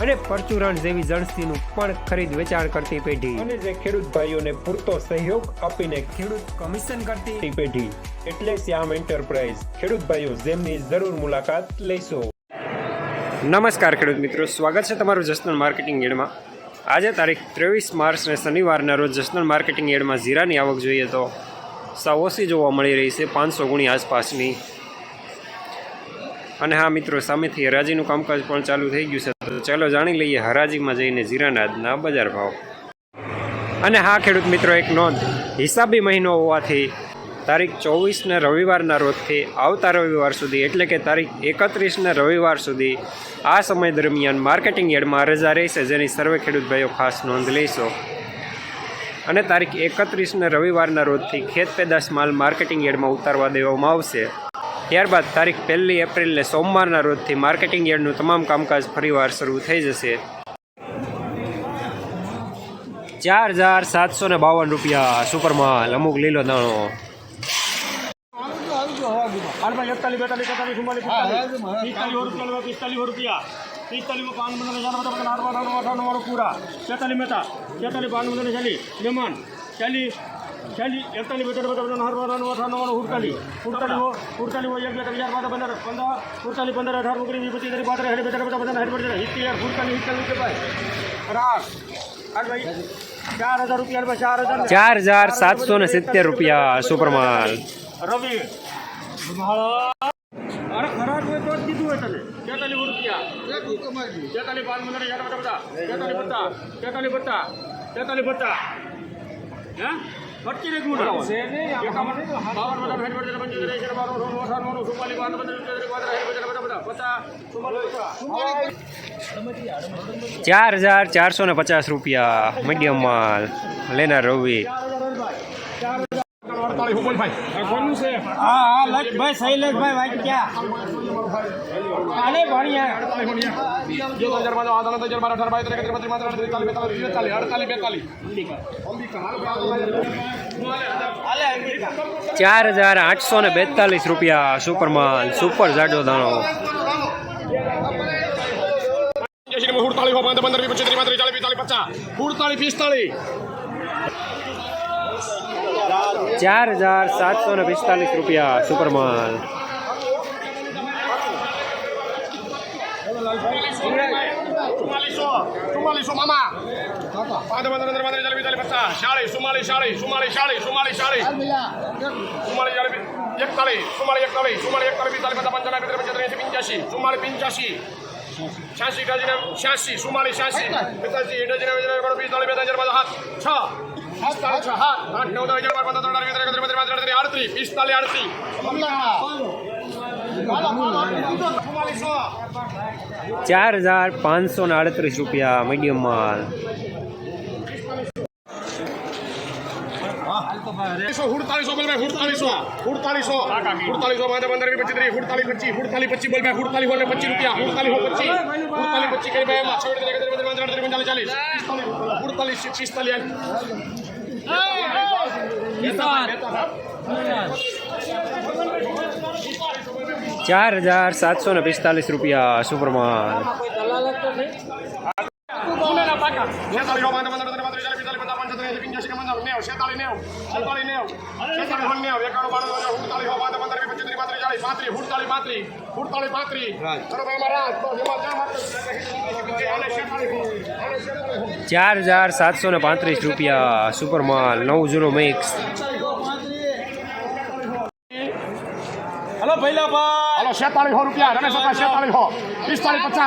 અને પરચુરણ જેવી જણસીનું પણ ખરીદ વેચાણ કરતી પેઢી. અને જે ખેડૂત ભાઈઓને પૂરતો સહયોગ આપીને ખેડૂત કમિશન કરતી પેઢી. એટલે શ્યામ એન્ટરપ્રાઇઝ ખેડૂત ભાઈઓ જેમની જરૂર મુલાકાત લેશો. નમસ્કાર ખેડૂત મિત્રો સ્વાગત છે તમારું જસનલ માર્કેટિંગ યાર્ડમાં આજે તારીખ ત્રેવીસ માર્ચને શનિવારના રોજ જસનલ માર્કેટિંગ એડમાં જીરાની આવક જોઈએ તો સાવ ઓછી જોવા મળી રહી છે પાંચસો ગુણી આસપાસની. અને હા મિત્રો, સામેથી હરાજીનું કામકાજ પણ ચાલુ થઈ ગયું છે. તો ચાલો જાણી લઈએ હરાજીમાં જઈને જીરાનાદના બજાર ભાવ. અને હા, ખેડૂત મિત્રો, એક નોંધ. હિસાબી મહિનો હોવાથી તારીખ ચોવીસને રવિવારના રોજથી આવતા રવિવાર સુધી, એટલે કે તારીખ એકત્રીસને રવિવાર સુધી, આ સમય દરમિયાન માર્કેટિંગ યાર્ડમાં રજા રહેશે, જેની સર્વે ખેડૂત ભાઈઓ ખાસ નોંધ લેશો. અને તારીખ એકત્રીસને રવિવારના રોજથી ખેત પેદાશ માલ માર્કેટિંગ યાર્ડમાં ઉતારવા દેવામાં આવશે. ત્યારબાદ તારીખ પહેલી એપ્રિલને સોમવારના રોજથી માર્કેટિંગ યાર્ડનું તમામ કામકાજ ફરીવાર શરૂ થઈ જશે ચાર હજાર સાતસો ને બાવન રૂપિયા સુપરમાલ અમુક લીલો દાણો રૂપિયા પિસ્તાલીસ में पान बंद चली एकताली बेटर बेटर बटन तो हर बटन अठारह वन हुड़काली हुड़काली वो हुड़काली वो एक बेटर यार बारह पंद्रह पंद्रह हुड़काली पंद्रह अठारह मुकरी बीस पच्चीस तेरी बारह हरे चार हज़ार रुपया चार हज़ार चार हज़ार सात सौ ने सितर रुपया तो सुपर माल रवि। अरे खराब हुए तो क्या हुए तले। चैताली रुपया चैताली पाँच पंद्रह यार बता तो बता क्या बत्ता चैताली क्या चैताली बत्ता हैं? हाँ? ચાર હજાર ચારસો ને પચાસ રૂપિયા મીડિયમ માલ લેનાર રવિ. કોનું છે હા હા લખભાઈ શૈલેષભાઈ વાગ્યા ચાર હજાર આઠસો ને બેતાલીસ રૂપિયા સુપર માલ સુપર જાડો દાણો પંદર પચીસ ત્રીસ ત્રીસ ચાલીસ પિસ્તાલીસ પચાસ સુડતાલીસ પિસ્તાલીસ ચાર હજાર સાતસો ને પિસ્તાલીસ રૂપિયા સુપર માલ ચુમ્માલીસો ચુમ્માલીસો મામા પાંચ પંદર પંદર પંદર ચાલીસ પિસ્તાલીસ પચાસ ચાલીસ ચુમ્માલીસ ચાલીસ ચુમ્માલીસ ચાલીસ ચુમ્માલીસ ચાલીસ ચુમ્માલીસ ચાલીસ એકતાલીસ ચુમ્માલીસ એકતાલીસ ચુમ્માલીસ એકતાલીસ પિસ્તાલીસ પચાસ પંચાવન પિસ્તાલીસ પંચાવન એંસી પંચ્યાસી ચુમ્માલીસ પંચ્યાસી છ્યાસી અઠાસી છ્યાસી ચુમ્માલીસ છ્યાસી પિસ્તાલીસ અઠાસી પિસ્તાલીસ બેતાલીસ બાદ હાથ છ સાત છ હાથ આઠ નવ દસ અગિયાર બાર પંદર ત્રણ અઢાર વીસ એકત્રીસ બત્રીસ તેત્રીસ આડત્રીસ પિસ્તાલીસ આડત્રીસ ચુમ્માલીસો ચાર હજાર પાંચસો ને આડત્રીસ રૂપિયા મીડિયમ માલ. સો હુડતાલીસો બોલ ભાઈ હુડતાલીસો હુડતાલીસો હુડતાલીસો પાંચ પંદર વીસ પચીસ ત્રીસ હુડતાલીસ પચીસ હુડતાલીસ પચીસ બોલ ભાઈ હુડતાલીસ બોલ પચીસ રૂપિયા. હુડતાલીસ હો પચીસ. હુડતાલીસ પચીસ કરી ભાઈ એમાં છવ્વીસ ત્રીસ એકત્રીસ બત્રીસ ત્રીસ ચાલીસ ચાલીસ. હુડતાલીસ પિસ્તાલીસ ચાર હજાર સાતસો ને પિસ્તાલીસ રૂપિયા સુપરમાન. ચાર હજાર સાતસો ને પાંત્રીસ રૂપિયા સુપરમાલ નવ ઝીરો મિક્સ. ઓ ભઈલા ભાઈ હાલો 4700 રૂપિયા રમેશ ભાઈ 4700 45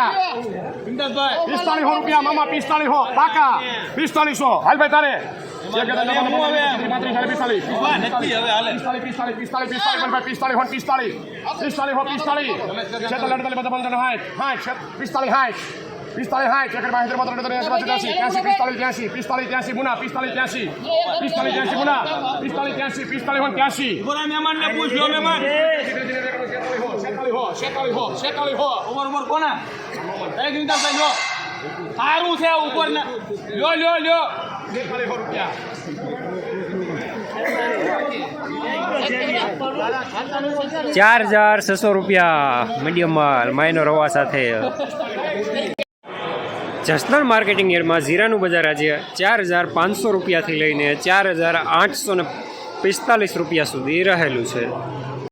50 4500 રૂપિયા મામા 4500 કાકા 4500 હાલ ભાઈ તારે પિસ્તાલીસ હાઈટ পিস্তালি হাই চেকের বাহিনীর মতো তিরাশি তিরাশি পিস্তালি তিরাশি পিস্তালি তিরাশি মুনা পিস্তালি তিরাশি পিস্তালি তিরাশি মুনা পিস্তালি তিরাশি পিস্তালি হন তিরাশি মেহমান હો હો. ઉપર ઉપર કોના? એક ભાઈ લો. સારું છે ઉપર ને. લ્યો લ્યો લ્યો. બેતાલીસ હો રૂપિયા ચાર હજાર છસો રૂપિયા મીડિયમ માલ માયનો રવા સાથે. જસદણ માર્કેટિંગ યાર્ડમાં જીરાનું બજાર આજે ચાર હજાર પાંચસો રૂપિયાથી લઈને ચાર હજાર આઠસો ને પિસ્તાલીસ રૂપિયા સુધી રહેલું છે.